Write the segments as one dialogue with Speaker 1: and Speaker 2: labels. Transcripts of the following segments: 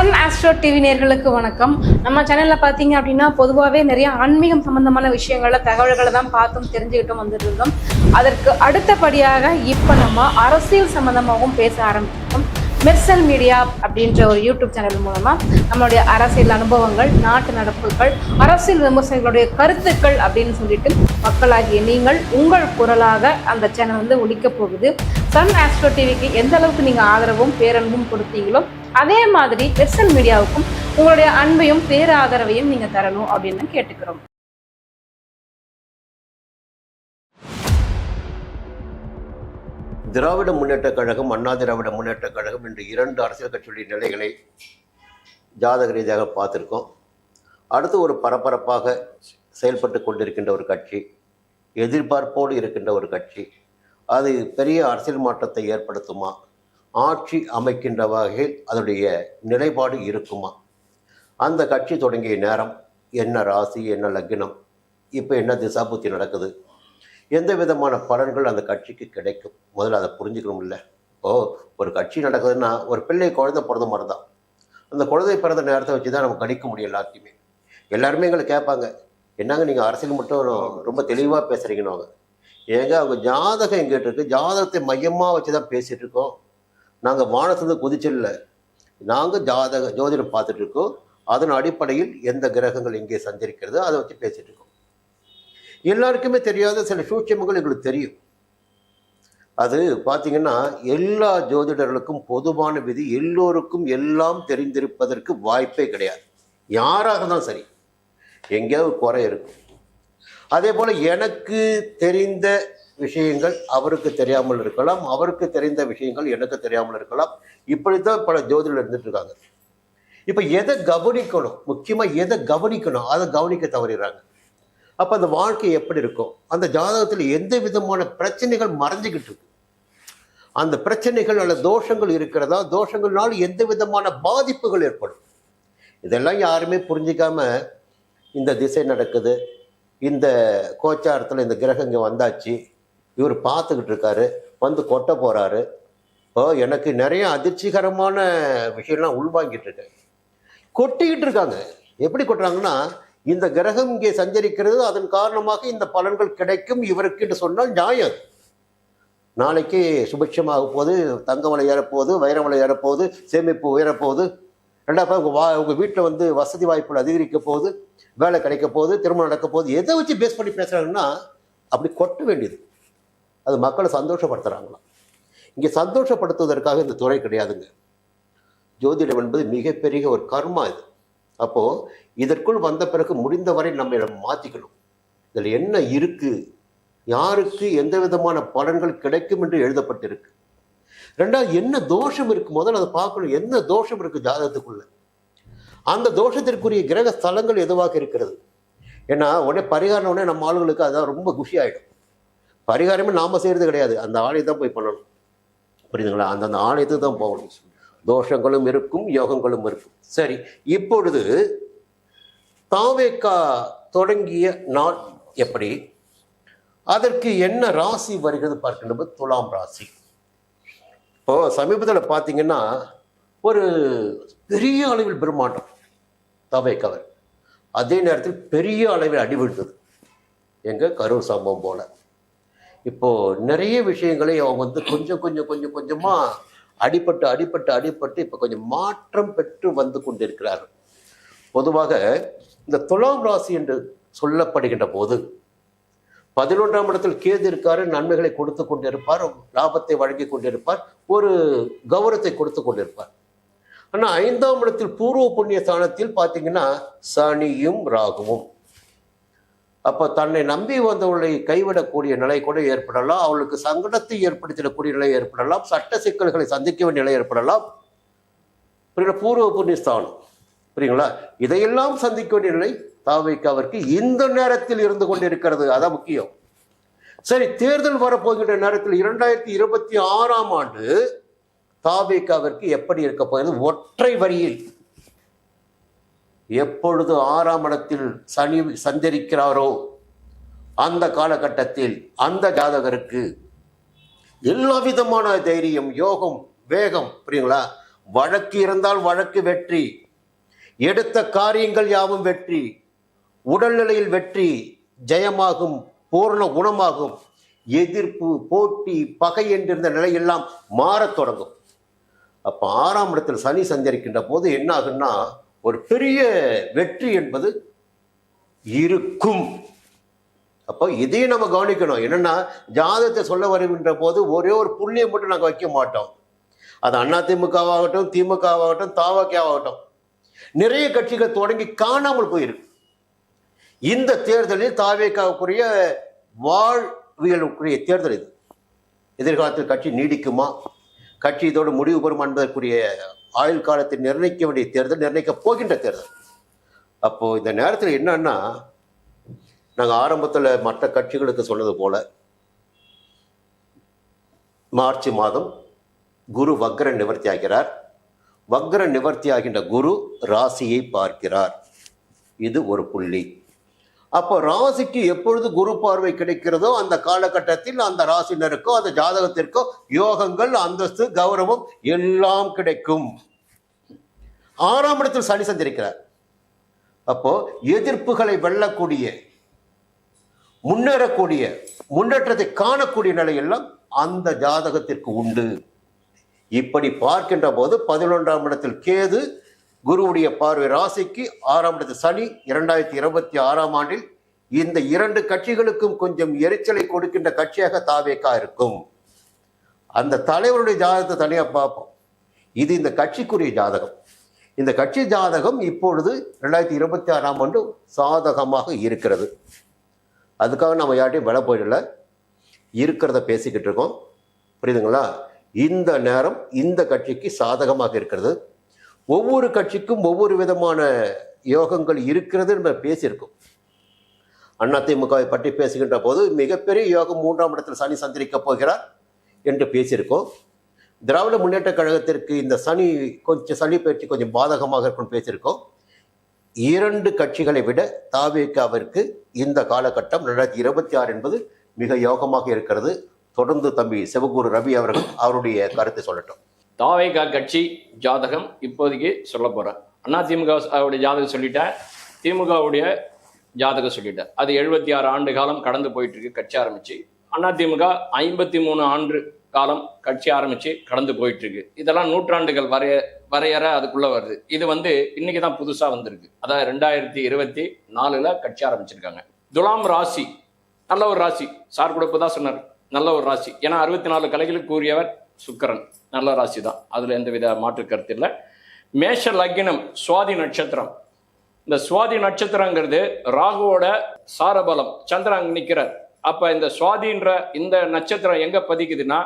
Speaker 1: Sun astro TV நேர்களுக்கு வணக்கம். நம்ம சேனலில் பார்த்தீங்க அப்படின்னா பொதுவாகவே நிறைய ஆன்மீகம் சம்பந்தமான விஷயங்கள தகவல்களை தான் பார்த்தும் தெரிஞ்சுக்கிட்டும் வந்துட்டு இருந்தோம் அதற்கு அடுத்தபடியாக இப்போ நம்ம அரசியல் சம்பந்தமாகவும் பேச ஆரம்பித்தோம் மெர்சல் மீடியா அப்படின்ற ஒரு யூடியூப் சேனல் மூலமா நம்மளுடைய அரசியல் அனுபவங்கள் நாட்டு நடப்புகள் அரசியல் விமர்சனங்களுடைய கருத்துக்கள் அப்படின்னு சொல்லிட்டு மக்களாகிய நீங்கள் உங்கள் குரலாக அந்த சேனல் வந்து ஒழிக்க போகுது. சன் ஆஸ்ட்ரோ டிவிக்கு எந்த அளவுக்கு நீங்க ஆதரவும் பேரன்பும் கொடுத்தீங்களோ அதே மாதிரி வெர்சல் மீடியாவுக்கும் உங்களுடைய அன்பையும் பேராதரவையும் நீங்க தரணும் அப்படின்னு கேட்டுக்கிறோம்.
Speaker 2: திராவிட முன்னேற்றக் கழகம் அண்ணா திராவிட முன்னேற்றக் கழகம் என்று இரண்டு அரசியல் கட்சியுடைய நிலைகளை ஜாதக ரீதியாக பார்த்துருக்கோம். அடுத்து ஒரு பரபரப்பாக செயல்பட்டு கொண்டிருக்கின்ற ஒரு கட்சி எதிர்பார்ப்போடு இருக்கின்ற ஒரு கட்சி அது பெரிய அரசியல் மாற்றத்தை ஏற்படுத்துமா? ஆட்சி அமைக்கின்ற வகையில் அதனுடைய நிலைப்பாடு இருக்குமா? அந்த கட்சி தொடங்கிய நேரம் என்ன ராசி என்ன லக்னம் இப்போ என்ன திசாபுத்தி நடக்குது? எந்த விதமான பலன்கள் அந்த கட்சிக்கு கிடைக்கும்? முதல்ல அதை புரிஞ்சுக்கணும் இல்லை ஓ ஒரு கட்சி நடக்குதுன்னா ஒரு பிள்ளை குழந்தை பிறந்த மாதிரி தான் அந்த குழந்தை பிறந்த நேரத்தை வச்சு தான் நம்ம கணிக்க முடியும் எல்லாத்தையுமே. எல்லாருமே எங்களை கேட்பாங்க. என்னங்க நீங்கள் அரசியல் மட்டும் ரொம்ப தெளிவாக பேசுகிறீங்கன்னு அவங்க. ஏங்க அவங்க ஜாதகம் எங்கிட்ட இருக்கு? ஜாதகத்தை மையமாக வச்சு தான் பேசிகிட்டு இருக்கோம். நாங்கள் வானத்துலேருந்து குதிச்சிடல நாங்கள் ஜாதக ஜோதிடம் பார்த்துட்டு இருக்கோம். அதன் அடிப்படையில் எந்த கிரகங்கள் இங்கே சஞ்சரிக்கிறதோ அதை வச்சு பேசிகிட்டு இருக்கோம். எல்லாருக்குமே தெரியாத சில சூட்சமங்கள் எங்களுக்கு தெரியும். அது பார்த்தீங்கன்னா எல்லா ஜோதிடர்களுக்கும் பொதுவான விதி எல்லோருக்கும் எல்லாம் தெரிந்திருப்பதற்கு வாய்ப்பே கிடையாது. யாராக தான் சரி எங்கேயாவது குறை இருக்கும். அதே போல் எனக்கு தெரிந்த விஷயங்கள் அவருக்கு தெரியாமல் இருக்கலாம் அவருக்கு தெரிந்த விஷயங்கள் எனக்கு தெரியாமல் இருக்கலாம். இப்படித்தான் பல ஜோதிடர் இருந்துட்டு இருக்காங்க. இப்போ எதை கவனிக்கணும்? முக்கியமாக எதை கவனிக்கணும்? அதை கவனிக்க தவறிடுறாங்க. அப்போ அந்த வாழ்க்கை எப்படி இருக்கும்? அந்த ஜாதகத்தில் எந்த விதமான பிரச்சனைகள் மறைஞ்சுக்கிட்டு இருக்கு? அந்த பிரச்சனைகள் அல்ல தோஷங்கள் இருக்கிறதா? தோஷங்கள்னால எந்த விதமான பாதிப்புகள் ஏற்படும்? இதெல்லாம் யாருமே புரிஞ்சிக்காம இந்த திசை நடக்குது. இந்த கோச்சாரத்தில் இந்த கிரகம் இங்கே வந்தாச்சு. இவர் பார்த்துக்கிட்டு இருக்காரு. வந்து கொட்ட போகிறாரு இப்போ எனக்கு நிறைய அதிர்ச்சிகரமான விஷயம்லாம் உள்வாங்கிட்டு இருக்கேன் கொட்டிக்கிட்டு இருக்காங்க. எப்படி கொட்டுறாங்கன்னா இந்த கிரகம் இங்கே சஞ்சரிக்கிறது அதன் காரணமாக இந்த பலன்கள் கிடைக்கும் இவருக்கு என்று சொன்னால் நியாயம். நாளைக்கு சுபிட்சமாக போகுது தங்க விலை ஏறப்போகுது வைர விலை ஏறப்போகுது சேமிப்பு உயரப்போகுது. ரெண்டாவது உங்கள் வா உங்கள் வீட்டில் வந்து வசதி வாய்ப்புகள் அதிகரிக்க போகுது வேலை கிடைக்க போகுது திருமணம் நடக்க போகுது. எதை வச்சு பேஸ் பண்ணி பேசுகிறாங்கன்னா அப்படி கொட்ட வேண்டியது. அது மக்களை சந்தோஷப்படுத்துகிறாங்களாம் இங்கே சந்தோஷப்படுத்துவதற்காக இந்த துறை கிடையாதுங்க. ஜோதிடம் என்பது மிகப்பெரிய ஒரு கர்மா இது. அப்போது இதற்குள் வந்த பிறகு முடிந்தவரை நம்ம மாற்றிக்கணும் இதில் என்ன இருக்குது யாருக்கு எந்த விதமான பலன்கள் கிடைக்கும் என்று எழுதப்பட்டிருக்கு. ரெண்டாவது என்ன தோஷம் இருக்கு? முதல்ல அதை பார்க்கணும். என்ன தோஷம் இருக்கு ஜாதகத்துக்குள்ள? அந்த தோஷத்திற்குரிய கிரக ஸ்தலங்கள் எதுவாக இருக்கிறது? ஏன்னா உடனே பரிகாரம் உடனே நம்ம ஆளுங்களுக்கு அதான் ரொம்ப குஷி ஆகிடும் பரிகாரமே நாம் செய்கிறது கிடையாது. அந்த ஆலயத்தை தான் போய் பண்ணணும். புரியுதுங்களா? அந்தந்த ஆலயத்துக்கு தான் போகணும். தோஷங்களும் இருக்கும் யோகங்களும் இருக்கும். சரி இப்பொழுது தாவேக்கா தொடங்கிய நாள் எப்படி? அதற்கு என்ன ராசி வருகிறது பார்க்கின்ற துலாம் ராசி. இப்போ சமீபத்தில் பார்த்தீங்கன்னா ஒரு பெரிய அளவில் பிரம்மாண்டம் தவைக்கவர் அதே நேரத்தில் பெரிய அளவில் அடி விழுந்தது எங்கள் கரூர் சம்பவம் போல. இப்போ நிறைய விஷயங்களை அவங்க வந்து கொஞ்சம் கொஞ்சம் கொஞ்சம் கொஞ்சமாக அடிபட்டு அடிபட்டு அடிபட்டு இப்போ கொஞ்சம் மாற்றம் பெற்று வந்து கொண்டிருக்கிறார் பொதுவாக இந்த துலாம் ராசி என்று சொல்லப்படுகின்ற போது பதினொன்றாம் இடத்தில் கேது இருக்காரு நன்மைகளை கொடுத்து கொண்டிருப்பார் லாபத்தை வழங்கி கொண்டிருப்பார் ஒரு கௌரவத்தை கொடுத்து கொண்டிருப்பார். ஆனால் ஐந்தாம் இடத்தில் பூர்வ புண்ணிய ஸ்தானத்தில் பார்த்தீங்கன்னா சனியும் ராகுவும். அப்போ தன்னை நம்பி வந்தவர்களை கைவிடக்கூடிய நிலை கூட ஏற்படலாம். அவளுக்கு சங்கடத்தை ஏற்படுத்திடக்கூடிய நிலை ஏற்படலாம். சட்ட சிக்கல்களை சந்திக்க வேண்டிய நிலை ஏற்படலாம். பூர்வ புண்ணியஸ்தானம். புரியுங்களா இதையெல்லாம் சந்திக்க வேண்டிய நிலை தாவைக்காவிற்கு இந்த நேரத்தில் இருந்து கொண்டிருக்கிறது. அதான் முக்கியம். சரி தேர்தல் வரப்போகின்ற நேரத்தில் இரண்டாயிரத்தி இருபத்தி ஆறாம் ஆண்டு தாவேக்காவிற்கு எப்படி இருக்க போகிறது ஒற்றை வரியில் எப்பொழுது ஆறாம் இடத்தில் சனி சஞ்சரிக்கிறாரோ அந்த காலகட்டத்தில் அந்த ஜாதகருக்கு எல்லா விதமான தைரியம் யோகம் வேகம் புரியுங்களா? வழக்கு இருந்தால் வழக்கு வெற்றி எடுத்த காரியங்கள் யாவும் வெற்றி உடல்நிலையில் வெற்றி ஜெயமாகும் பூர்ண குணமாகும் எதிர்ப்பு போட்டி பகை என்றிருந்த நிலையெல்லாம் மாறத் தொடங்கும். அப்போ ஆறாம் இடத்தில் சனி சஞ்சரிக்கின்ற போது என்ன ஆகுன்னா ஒரு பெரிய வெற்றி என்பது இருக்கும். அப்போ இதையும் நம்ம கவனிக்கணும். என்னன்னா ஜாதகத்தை சொல்ல வருகின்ற போது ஒரே ஒரு புண்ணியம் மட்டும் நாங்கள் வைக்க மாட்டோம். அது அதிமுகவாகட்டும் திமுகவாகட்டும் தாவகவாகட்டும் நிறைய கட்சிகள் தொடங்கி காணாமல் போயிருக்கு. இந்த தேர்தலில் தாவேக்காவுக்குரிய வாழ்வியலுக்குரிய தேர்தல் இது. எதிர்காலத்தில் கட்சி நீடிக்குமா? கட்சி இதோடு முடிவு பெறுமா என்பதற்குரிய ஆயுள் காலத்தை நிர்ணயிக்க வேண்டிய தேர்தல் நிர்ணயிக்க போகின்ற தேர்தல். அப்போது இந்த நேரத்தில் என்னன்னா நாங்கள் ஆரம்பத்தில் மற்ற கட்சிகளுக்கு சொன்னது போல மார்ச் மாதம் குரு வக்ர நிவர்த்தி ஆகிறார். வக்ர நிவர்த்தி ஆகின்ற குரு ராசியை பார்க்கிறார். இது ஒரு புள்ளி. அப்போ ராசிக்கு எப்பொழுது குரு பார்வை கிடைக்கிறதோ அந்த காலகட்டத்தில் அந்த ராசினருக்கோ அந்த ஜாதகத்திற்கோ யோகங்கள் அந்தஸ்து கௌரவம் எல்லாம் கிடைக்கும். ஆறாம் இடத்தில் சனி சந்திருக்கிறார் அப்போ எதிர்ப்புகளை வெல்லக்கூடிய முன்னேறக்கூடிய முன்னேற்றத்தை காணக்கூடிய நிலையெல்லாம் அந்த ஜாதகத்திற்கு உண்டு. இப்படி பார்க்கின்ற போது பதினொன்றாம் இடத்தில் கேது குருவுடைய பார்வை ராசிக்கு ஆறாம் சனி இரண்டாயிரத்தி இருபத்தி ஆறாம் ஆண்டில் இந்த இரண்டு கட்சிகளுக்கும் கொஞ்சம் எரிச்சலை கொடுக்கின்ற கட்சியாக தாவேக்கா இருக்கும். அந்த தலைவருடைய ஜாதகத்தை தனியாக பார்ப்போம். இது இந்த கட்சிக்குரிய ஜாதகம். இந்த கட்சி ஜாதகம் இப்பொழுது ரெண்டாயிரத்தி இருபத்தி ஆறாம் ஆண்டு சாதகமாக இருக்கிறது. அதுக்காக நம்ம யார்ட்டையும் வில போயிடல. இருக்கிறத பேசிக்கிட்டு இருக்கோம். புரியுதுங்களா? இந்த நேரம் இந்த கட்சிக்கு சாதகமாக இருக்கிறது. ஒவ்வொரு கட்சிக்கும் ஒவ்வொரு விதமான யோகங்கள் இருக்கிறது நம்ம பேசியிருக்கோம். அதிமுகவை பற்றி பேசுகின்ற போது மிகப்பெரிய யோகம் மூன்றாம் இடத்தில் சனி சந்திரிக்கப் போகிறார் என்று பேசியிருக்கோம். திராவிட முன்னேற்ற கழகத்திற்கு இந்த சனி கொஞ்சம் சனி பயிற்சி கொஞ்சம் பாதகமாக இருக்கும்னு பேசியிருக்கோம். இரண்டு கட்சிகளை விட தாவேக்காவிற்கு இந்த காலகட்டம் ரெண்டாயிரத்தி இருபத்தி ஆறு என்பது மிக யோகமாக இருக்கிறது. தொடர்ந்து தம்பி சிவகுரு ரவி அவர்கள் அவருடைய கருத்தை சொல்லட்டும்.
Speaker 3: தாவேகா கட்சி ஜாதகம் இப்போதைக்கு சொல்ல போகிறேன் அண்ணா திமுக அவருடைய ஜாதகம் சொல்லிட்டேன் திமுகவுடைய ஜாதகம் சொல்லிட்டேன் அது எழுபத்தி ஆறு ஆண்டு காலம் கடந்து போயிட்டுருக்கு கட்சி ஆரம்பிச்சு. அண்ணா திமுக ஐம்பத்தி மூணு ஆண்டு காலம் கட்சி ஆரம்பித்து கடந்து போயிட்டுருக்கு. இதெல்லாம் நூற்றாண்டுகள் வரைய வரையற அதுக்குள்ளே வருது. இது வந்து இன்றைக்கி தான் புதுசாக வந்திருக்கு. அதாவது ரெண்டாயிரத்தி இருபத்தி நாலில் கட்சி ஆரம்பிச்சிருக்காங்க. துலாம் ராசி நல்ல ஒரு ராசி. சார் கூட தான் சொன்னார் நல்ல ஒரு ராசி. ஏன்னா அறுபத்தி நாலு கலைகளுக்கு கூறியவர் சுக்கரன். நல்ல ராசி தான் அதுல எந்தவித மாற்று கருத்து இல்லை. மேஷ லக்னம் சுவாதி நட்சத்திரம். இந்த சுவாதி நட்சத்திரங்கிறது ராகுவோட சாரபலம். சந்திரன் அங்க அப்போ இந்த சுவாதின்ற இந்த நட்சத்திரம் எங்கே பதிக்குதுன்னா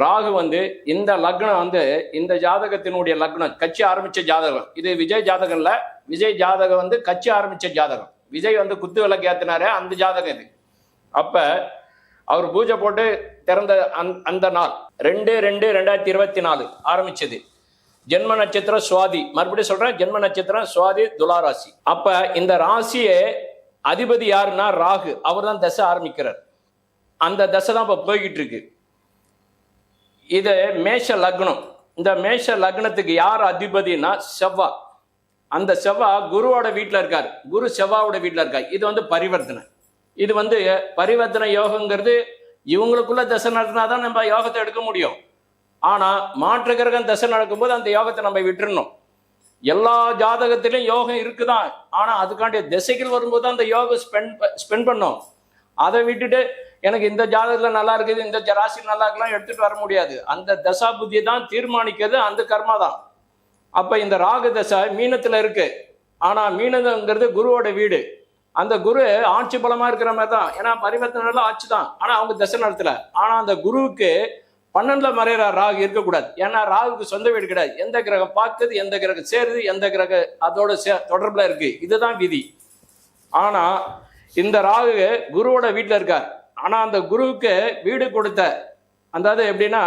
Speaker 3: ராகு வந்து இந்த லக்னம் வந்து இந்த ஜாதகத்தினுடைய லக்னம் கட்சி ஆரம்பித்த ஜாதகம். இது விஜய் ஜாதகம் இல்லை. விஜய் ஜாதகம் வந்து கட்சி ஆரம்பித்த ஜாதகம். விஜய் வந்து குத்து விளக்கு ஏற்றினாரே அந்த ஜாதகம் இது. அப்போ அவர் பூஜை போட்டு திறந்த அந்த- அந்த நாள். ரெண்டு ரெண்டு ரெண்டாயிரத்தி இருபத்தி நாலு ஆரம்பிச்சது. ஜென்ம நட்சத்திரம் சுவாதி. மறுபடியும் சொல்றேன் ஜென்ம நட்சத்திரம் சுவாதி துளாராசி. அப்ப இந்த ராசியே அதிபதி யாருன்னா ராகு. அவர் தான் தசை ஆரம்பிக்கிறார். அந்த தசை தான் இப்ப போய்கிட்டு இருக்கு இது மேஷ லக்னம். இந்த மேஷ லக்னத்துக்கு யார் அதிபதினா செவ்வா. அந்த செவ்வா குருவோட வீட்டில் இருக்கார். குரு செவ்வாவோட வீட்டில் இருக்கார். இது வந்து பரிவர்த்தனை. இது வந்து பரிவர்த்தனை யோகங்கிறது இவங்களுக்குள்ள தசை நடத்தினா தான் நம்ம யோகத்தை எடுக்க முடியும். ஆனால் மாற்று கிரகம் தசை நடக்கும்போது அந்த யோகத்தை நம்ம விட்டுறணும். எல்லா ஜாதகத்திலும் யோகம் இருக்குதான். ஆனால் அதுக்காண்டிய திசைகள் வரும்போது அந்த யோகம் ஸ்பெண்ட் ஸ்பெண்ட் பண்ணோம். அதை விட்டுட்டு எனக்கு இந்த ஜாதகத்தில் நல்லா இருக்குது இந்த ராசி நல்லா இருக்கலாம் எடுத்துகிட்டு வர முடியாது. அந்த தசா புத்தியை தான் தீர்மானிக்கிறது அந்த கர்மா தான். அப்போ இந்த ராகு தசை மீனத்தில் இருக்குது ஆனால் மீனங்கிறது குருவோட வீடு. அந்த குரு ஆட்சி பலமா இருக்கிற மாதிரி தான் ஏன்னா பரிவர்த்தனை ஆட்சி தான் ஆனா அவங்க தசை நடத்தல. ஆனா அந்த குருவுக்கு பன்னெண்டுல மறையிற ராகு இருக்கக்கூடாது. ஏன்னா ராகுக்கு சொந்த வீடு கிடையாது. எந்த கிரகம் பார்க்குது எந்த கிரகம் சேருது எந்த கிரக அதோட சே தொடர்புல இருக்கு. இதுதான் விதி. ஆனா இந்த ராகு குருவோட வீட்டில் இருக்கார். ஆனா அந்த குருவுக்கு வீடு கொடுத்த அதாவது எப்படின்னா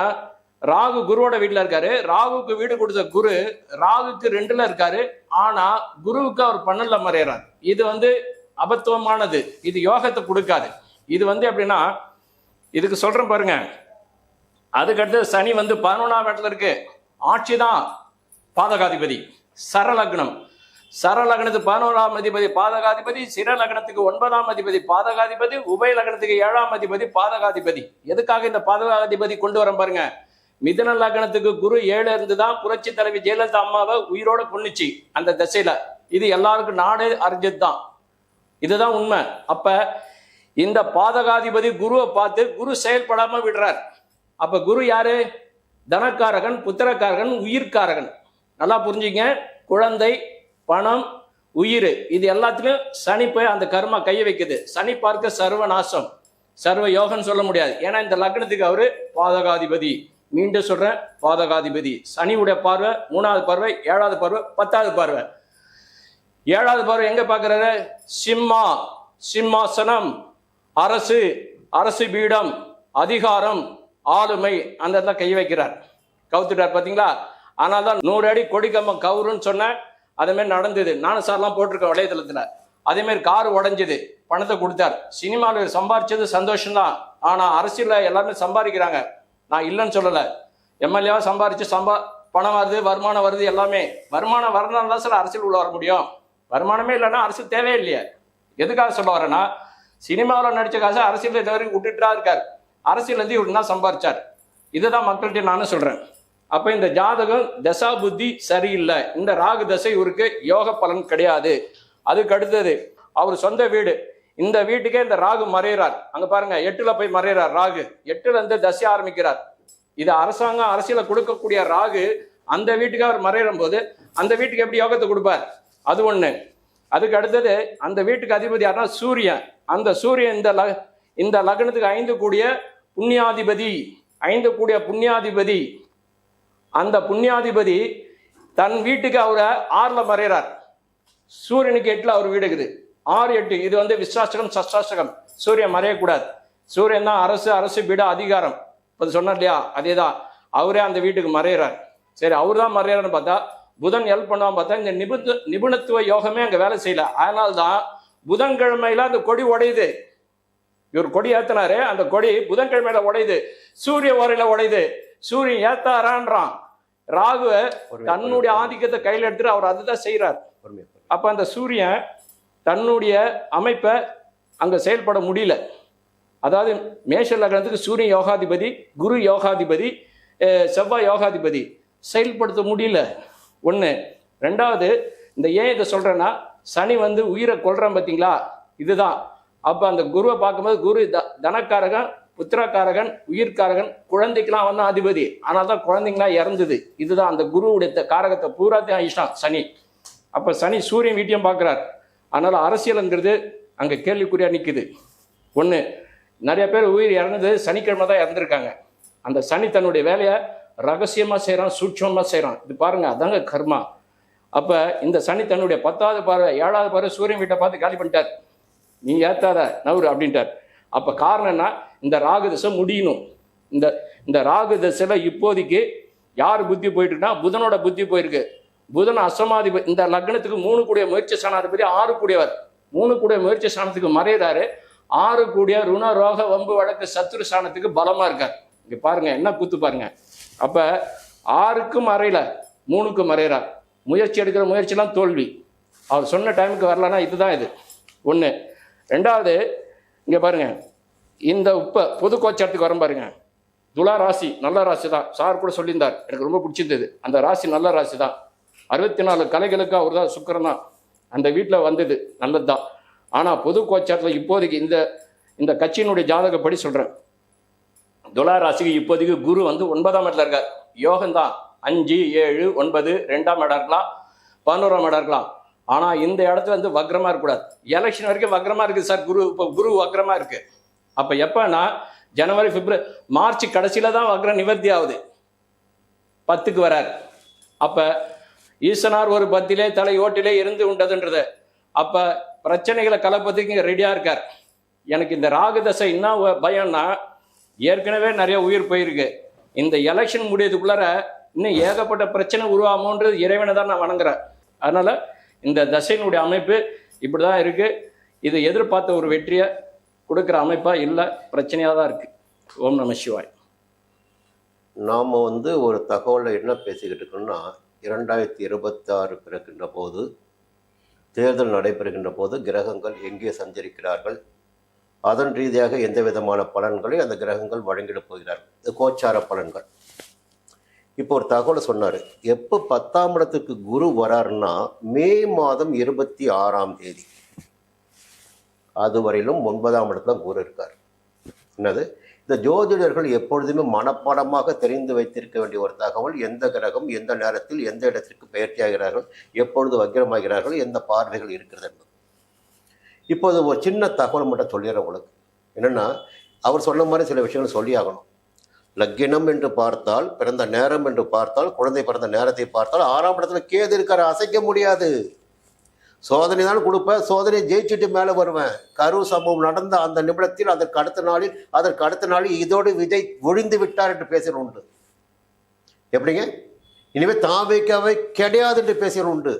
Speaker 3: ராகு குருவோட வீட்டில் இருக்காரு. ராகுக்கு வீடு கொடுத்த குரு ராகுக்கு ரெண்டுல இருக்காரு. ஆனா குருவுக்கு அவர் பன்னெண்டுல மறையிறார். இது வந்து அபத்துவமானது. இது யோகத்தை கொடுக்காது. இது வந்து எப்படின்னா இதுக்கு சொல்றேன் பாருங்க. அதுக்கடுத்து சனி வந்து பதினொன்றாம் இடத்துல இருக்கு. ஆட்சி தான் பாதகாதிபதி. சரலக்னம் சரலக்னத்துக்கு பதினோராம் அதிபதி பாதகாதிபதி சிரலக்னத்துக்கு ஒன்பதாம் அதிபதி பாதகாதிபதி உபய லக்னத்துக்கு ஏழாம் அதிபதி பாதகாதிபதி. எதுக்காக இந்த பாதகாதிபதி கொண்டு வரேன் பாருங்க. மிதன லக்னத்துக்கு குரு ஏழு இருந்து தான் புரட்சி தலைவி ஜெயலலிதா அம்மாவை உயிரோட கொன்னுச்சு அந்த திசையில. இது எல்லாருக்கும் நாடு அறிஞ்சது தான் இதுதான் உண்மை. அப்ப இந்த பாதகாதிபதி குருவை பார்த்து குரு செயல்படாம விடுறார். அப்ப குரு யாரு? தனக்காரகன் புத்திரக்காரகன் உயிர்காரகன் நல்லா புரிஞ்சுங்க. குழந்தை பணம் உயிர் இது எல்லாத்துலயும் சனி போய் அந்த கர்மா கையை வைக்குது. சனி பார்க்க சர்வ நாசம் சர்வ யோகன்னு சொல்ல முடியாது. ஏன்னா இந்த லக்னத்துக்கு அவரு பாதகாதிபதி. மீண்டும் சொல்றேன் பாதகாதிபதி. சனியுடைய பார்வை மூணாவது பார்வை ஏழாவது பார்வை பத்தாவது பார்வை. ஏழாவது பார்வை எங்க பார்க்கறாரு சிம்மா சிம்மாசனம் அரசு அரசு பீடம் அதிகாரம் ஆளுமை அந்த இடத்துல கை வைக்கிறார். கவுத்துட்டார் பாத்தீங்களா? ஆனால் தான் நூறு அடி கொடிக்கம்பம் கவுருன்னு சொன்னேன் அதே மாதிரி நடந்தது. நானும் சார்லாம் போட்டிருக்கேன் வலைதளத்துல அதே மாதிரி கார் உடஞ்சிது பணத்தை கொடுத்தார். சினிமாவில் சம்பாரிச்சது சந்தோஷம்தான். ஆனால் அரசியலில் எல்லாருமே சம்பாதிக்கிறாங்க. நான் இல்லைன்னு சொல்லலை. எம்எல்ஏவாக சம்பாரிச்சு சம்பா பணம் வருது வருமானம் வருது எல்லாமே. வருமானம் வரனால தான் சார் அரசியல் உள்ள வர முடியும். வருமானமே இல்லைன்னா அரசு தேவையே இல்லையே எதுக்காக சொல்ல வரேன்னா சினிமாவில் நடித்த காசு அரசியல் இது வரைக்கும் விட்டுட்டுதான் இருக்கார். அரசியல் வந்து இவர் தான் சம்பாரிச்சார். இதுதான் மக்கள்கிட்ட நானும் சொல்கிறேன் அப்போ இந்த ஜாதகம் தசா புத்தி சரியில்லை. இந்த ராகு தசை இவருக்கு யோக பலன் கிடையாது. அதுக்கு அடுத்தது அவர் சொந்த வீடு. இந்த வீட்டுக்கே இந்த ராகு மறையிறார். அங்கே பாருங்க எட்டுல போய் மறையிறார் ராகு. எட்டுல இருந்து தசை ஆரம்பிக்கிறார். இது அரசாங்கம் அரசியல கொடுக்கக்கூடிய ராகு அந்த வீட்டுக்கு அவர் மறையிடும் போது அந்த வீட்டுக்கு எப்படி யோகத்தை கொடுப்பார்? அது ஒண்ணு. அதுக்கு அடுத்தது அந்த வீட்டுக்கு அதிபதி யாருன்னா சூரியன். அந்த சூரியன் இந்த ல- இந்த லக்னத்துக்கு ஐந்து கூடிய புண்ணியாதிபதி. ஐந்து கூடிய புண்ணியாதிபதி. அந்த புண்ணியாதிபதி தன் வீட்டுக்கு அவரை ஆறுல மறைகிறார் சூரியனுக்கு எட்டுல அவர் வீடு இருக்குது. ஆறு எட்டு. இது வந்து விஸ்வாசகம் சஷ்டாசகம் சூரியன் மறையக்கூடாது. சூரியன் தான் அரசு அரசு பீட அதிகாரம். இப்போ சொன்னார் இல்லையா? அதே தான் அவரே அந்த வீட்டுக்கு மறையிறார். சரி அவர் தான் மறையிறாருன்னு பார்த்தா புதன் ஹெல்ப் பண்ணுவான் பார்த்தா இந்த நிபுண நிபுணத்துவ யோகமே அங்கே வேலை செய்யல. அதனால தான் புதன்கிழமையில அந்த கொடி உடையுது. இவர் கொடி ஏத்தினாரு. அந்த கொடி புதன்கிழமையில உடையுது. சூரிய ஓரையில உடையுது. சூரியன் ஏத்தாரான்றான். ராகு தன்னுடைய ஆதிக்கத்தை கையில் எடுத்துட்டு அவர் அதுதான்
Speaker 2: பொறுமையா.
Speaker 3: அப்ப அந்த சூரியன் தன்னுடைய அமைப்பை அங்க செயல்பட முடியல. அதாவது மேஷ லக்னத்துக்கு சூரியன் யோகாதிபதி குரு யோகாதிபதி செவ்வாய் யோகாதிபதி. செயல்படுத்த முடியல. ஒன்று ரெண்டாவது இந்த ஏன் இதை சொல்கிறேன்னா சனி வந்து உயிரை கொள்கிறோம் பார்த்தீங்களா இதுதான். அப்போ அந்த குருவை பார்க்கும்போது குரு த- தனக்காரகன் புத்திரக்காரகன் உயிர்காரகன் குழந்தைக்கெல்லாம் வந்து அதிபதி. ஆனால் தான் குழந்தைங்களாம் இறந்தது. இதுதான் அந்த குருவுடைய காரகத்தை பூராத்தையும் ஆயிட்டான் சனி. அப்போ சனி சூரியன் வீட்டையும் பார்க்குறார். அதனால் அரசியலுங்கிறது அங்கே கேள்விக்குறியாக நிற்குது ஒன்று நிறைய பேர் உயிர் இறந்தது சனிக்கிழமை தான் இறந்துருக்காங்க. அந்த சனி தன்னுடைய வேலையை ரகசியமாக செய்கிறான் சூட்சமாக செய்கிறான் இது பாருங்கள் அதாங்க கர்மா. அப்போ இந்த சனி தன்னுடைய பத்தாவது பார்வை ஏழாவது பார்வை சூரியன் வீட்டை பார்த்து காலி பண்ணிட்டார். நீ ஏத்தாத நவரு அப்படின்ட்டார். அப்போ காரணம் என்ன? இந்த ராகு திசை முடியணும். இந்த இந்த ராகு தசையில் இப்போதைக்கு யார் புத்தி போயிட்டுருக்குன்னா புதனோட புத்தி போயிருக்கு. புதன் அசமாதிபதி இந்த லக்னத்துக்கு மூணு கூடிய முயற்சி ஸ்தானாதிபதி ஆறு கூடியவர். மூணு கூடிய முயற்சி ஸ்தானத்துக்கு மறையிறாரு. ஆறு கூடிய ருண ரோக வம்பு வழக்கு சத்துரு ஸ்தானத்துக்கு பலமாக இருக்கார். இங்கே பாருங்க என்ன கூத்து பாருங்கள் அப்போ ஆறுக்கும் மறையல மூணுக்கும் மறையிறார் முயற்சி எடுக்கிற முயற்சிலாம் தோல்வி. அவர் சொன்ன டைமுக்கு வரலன்னா இதுதான் இது. ஒன்று ரெண்டாவது இங்கே பாருங்க. இந்த உப்பை பொது கோச்சாரத்துக்கு வரம் பாருங்கள் துலா ராசி நல்ல ராசி தான். சார் கூட சொல்லியிருந்தார். எனக்கு ரொம்ப பிடிச்சிருந்தது. அந்த ராசி நல்ல ராசி தான். அறுபத்தி நாலு கலைகளுக்கு அவர் தான் சுக்கரன் தான். அந்த வீட்டில் வந்தது நல்லது தான் ஆனால் பொது கோச்சாரத்தில் இப்போதைக்கு இந்த இந்த கட்சியினுடைய ஜாதகப்படி சொல்கிறேன் துலா ராசிக்கு இப்போதைக்கு குரு வந்து ஒன்பதாம் இடத்துல இருக்கார். யோகம்தான். அஞ்சு ஏழு ஒன்பது ரெண்டாம் இடம் இருக்கலாம். பதினோராம் இடம் இருக்கலாம். ஆனால் இந்த இடத்துல வந்து வக்ரமாக இருக்கக்கூடாது. எலெக்ஷன் வரைக்கும் வக்ரமாக இருக்குது சார். குரு இப்போ குரு வக்ரமாக இருக்குது அப்போ எப்போனா ஜனவரி பிப்ரவரி மார்ச் கடைசியில் தான் வக்ரம் நிவர்த்தி ஆகுது. பத்துக்கு வரார். அப்போ ஈசனார் ஒரு பத்திலே தலை ஓட்டிலே இருந்து உண்டதுன்றது. அப்போ பிரச்சனைகளை கலப்பதுக்கு ரெடியாக இருக்கார். எனக்கு இந்த ராகு தசை என்ன பயம்னா ஏற்கனவே நிறைய உயிர் போயிருக்கு. இந்த எலெக்ஷன் முடியதுக்குள்ளார இன்னும் ஏகப்பட்ட பிரச்சனை உருவாமோன்றது இறைவனை தான் நான் வணங்குறேன். அதனால் இந்த தசையினுடைய அமைப்பு இப்படி தான் இருக்குது இது எதிர்பார்த்த ஒரு வெற்றியை கொடுக்குற அமைப்பாக இல்லை பிரச்சனையாக தான் இருக்குது ஓம் நம சிவாய்.
Speaker 2: நாம் வந்து ஒரு தகவலை என்ன பேசிக்கிட்டு இருக்கோம்னா இரண்டாயிரத்தி இருபத்தாறு பிறக்கின்ற போது தேர்தல் நடைபெறுகின்ற போது கிரகங்கள் எங்கே சஞ்சரிக்கிறார்கள் அதன் ரீதியாக எந்த விதமான பலன்களை அந்த கிரகங்கள் வழங்கிடப் போகிறார்கள். இது கோச்சார பலன்கள். இப்போ ஒரு தகவலை சொன்னார். எப்போ பத்தாம் இடத்துக்கு குரு வராருன்னா மே மாதம் இருபத்தி ஆறாம் தேதி. அதுவரையிலும் ஒன்பதாம் இடத்துல குரு இருக்கார். என்னது? இந்த ஜோதிடர்கள் எப்பொழுதுமே மனப்பாடமாக தெரிந்து வைத்திருக்க வேண்டிய ஒரு தகவல் எந்த கிரகம் எந்த நேரத்தில் எந்த இடத்திற்கு பயிற்சியாகிறார்கள் எப்பொழுது வக்கிரமாகிறார்கள் எந்த பார்வைகள் இருக்கிறது என்பது. இப்போது ஒரு சின்ன தகவல் மட்டும் சொல்லிடுறேன் உங்களுக்கு. என்னென்னா அவர் சொன்ன மாதிரி சில விஷயங்கள் சொல்லி ஆகணும் லக்கினம் என்று பார்த்தால் பிறந்த நேரம் என்று பார்த்தால் குழந்தை பிறந்த நேரத்தை பார்த்தால் ஆறாம் இடத்துல கேது இருக்கார் அசைக்க முடியாது. சோதனை தான் கொடுப்பேன் சோதனை ஜெயிச்சுட்டு மேலே வருவேன். கரு சம்பவம் நடந்த அந்த நிமிடத்தில் அதற்கு அடுத்த நாளில் அதற்கு அடுத்த நாளில் இதோடு விஜய் ஒழிந்து விட்டார் என்று பேசுகிற உண்டு. எப்படிங்க? இனிமேல் தாவைக்காவை கிடையாது என்று பேசுகிற உண்டு.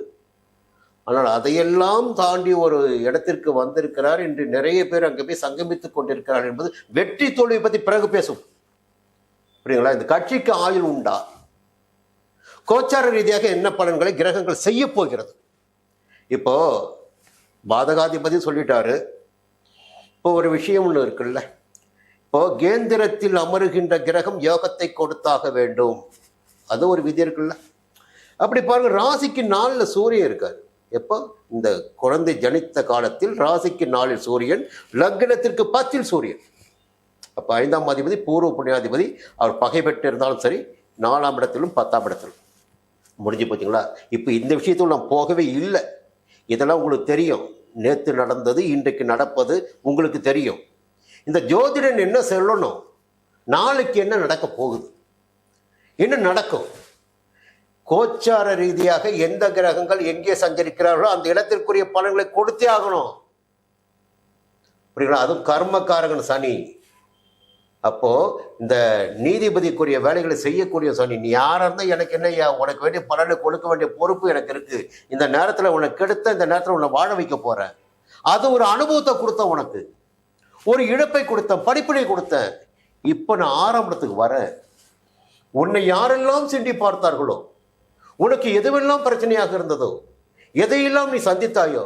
Speaker 2: ஆனால் அதையெல்லாம் தாண்டி ஒரு இடத்திற்கு வந்திருக்கிறார். என்று நிறைய பேர் அங்கே போய் சங்கமித்துக் கொண்டிருக்கிறார் என்பது வெற்றி தோல்வியை பற்றி பிறகு பேசும் புரியுங்களா இந்த கட்சிக்கு ஆயுள் உண்டா? கோச்சார ரீதியாக என்ன பலன்களை கிரகங்கள் செய்ய போகிறது? இப்போ பாதகாதிபதி சொல்லிட்டாரு. இப்போ ஒரு விஷயம் ஒன்று இருக்குல்ல? இப்போ கேந்திரத்தில் அமருகின்ற கிரகம் யோகத்தை கொடுத்தாக வேண்டும். அது ஒரு விதி இருக்குல்ல? அப்படி பாருங்க ராசிக்கு நாளில் சூரியன் இருக்காரு. எப்போ? இந்த குழந்தை ஜனித்த காலத்தில் ராசிக்கு நாளில் சூரியன் லக்னத்திற்கு பத்தில் சூரியன். அப்போ ஐந்தாம் அதிபதி பூர்வ புண்ணியாதிபதி அவர் பகை பெற்று இருந்தாலும் சரி நாலாம் இடத்திலும் பத்தாம் இடத்திலும். முடிஞ்சு போச்சுங்களா? இப்போ இந்த விஷயத்தில் நான் போகவே இல்லை. இதெல்லாம் உங்களுக்கு தெரியும். நேற்று நடந்தது இன்றைக்கு நடப்பது உங்களுக்கு தெரியும். இந்த ஜோதிடன் என்ன சொல்லணும்? நாளைக்கு என்ன நடக்க போகுது? என்ன நடக்கும்? கோச்சார ரீதியாக எந்த கிரகங்கள் எங்கே சஞ்சரிக்கிறார்களோ அந்த இடத்திற்குரிய பலன்களை கொடுத்தே ஆகணும். புரியுங்களா அதுவும் கர்மக்காரகன் சனி. அப்போ இந்த நீதிபதிக்குரிய வேலைகளை செய்யக்கூடிய சனி நீ யாரா இருந்தால் எனக்கு என்னய்யா உனக்கு வேண்டிய பலனை கொடுக்க வேண்டிய பொறுப்பு எனக்கு இருக்கு. இந்த நேரத்தில் உனக்கு கெடுத்த இந்த நேரத்தில் உன்னை வாழ வைக்க போறேன் அது ஒரு அனுபவத்தை கொடுத்தேன் உனக்கு. ஒரு இழப்பை கொடுத்தேன் படிப்பினை கொடுத்தேன். இப்போ நான் ஆரம்பத்துக்கு வரேன் உன்னை யாரெல்லாம் சிண்டி பார்த்தார்களோ உனக்கு எதுவெல்லாம் பிரச்சனையாக இருந்ததோ எதையெல்லாம் நீ சந்தித்தாயோ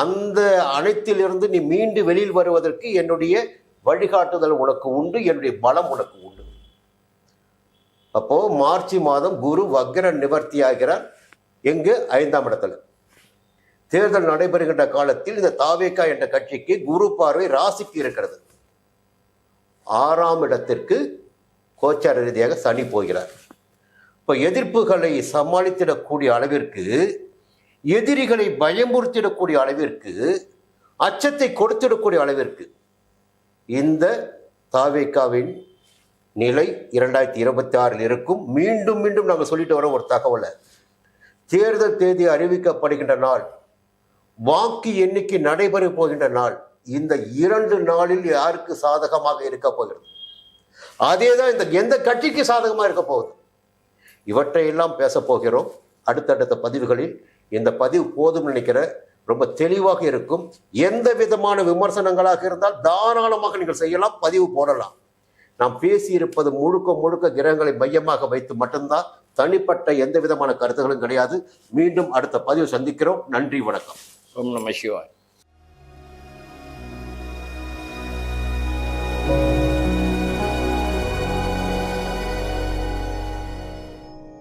Speaker 2: அந்த அனைத்திலிருந்து நீ மீண்டு வெளியில் வருவதற்கு என்னுடைய வழிகாட்டுதல் உனக்கு உண்டு என்னுடைய பலம் உனக்கு உண்டு. அப்போ மார்ச் மாதம் குரு வக்ர நிவர்த்தி ஆகிறார். எங்கு? ஐந்தாம் இடத்துல. தேர்தல் நடைபெறுகின்ற காலத்தில் இந்த தாவேக்கா என்ற கட்சிக்கு குரு பார்வை ராசிக்கு இருக்கிறது. ஆறாம் இடத்திற்கு கோச்சார ரீதியாக சனி போகிறார். இப்போ எதிர்ப்புகளை சமாளித்திடக்கூடிய அளவிற்கு எதிரிகளை பயமுறுத்திடக்கூடிய அளவிற்கு அச்சத்தை கொடுத்திடக்கூடிய அளவிற்கு இந்த தாவேக்காவின் நிலை இரண்டாயிரத்தி இருபத்தி ஆறில் இருக்கும். மீண்டும் மீண்டும் நாங்கள் சொல்லிட்டு வரோம் ஒரு தகவலை. தேர்தல் தேதி அறிவிக்கப்படுகின்ற நாள் வாக்கு எண்ணிக்கை நடைபெற போகின்ற நாள் இந்த இரண்டு நாளில் யாருக்கு சாதகமாக இருக்க போகிறது? அதே தான் இந்த எந்த கட்சிக்கு சாதகமாக இருக்க போகுது? இவற்றையெல்லாம் பேச போகிறோம். அடுத்தடுத்த பதிவுகளில் இந்த பதிவு போதும் நினைக்கிற ரொம்ப தெளிவாக இருக்கும். எந்த விதமான விமர்சனங்களாக இருந்தால் தாராளமாக நீங்கள் செய்யலாம் பதிவு போடலாம். நாம் பேசியிருப்பது முழுக்க முழுக்க கிரகங்களை மையமாக வைத்து மட்டும்தான் தனிப்பட்ட எந்த விதமான கருத்துகளும் கிடையாது. மீண்டும் அடுத்த பதிவு சந்திக்கிறோம். நன்றி வணக்கம்.
Speaker 3: ஓம் நம சிவாய்.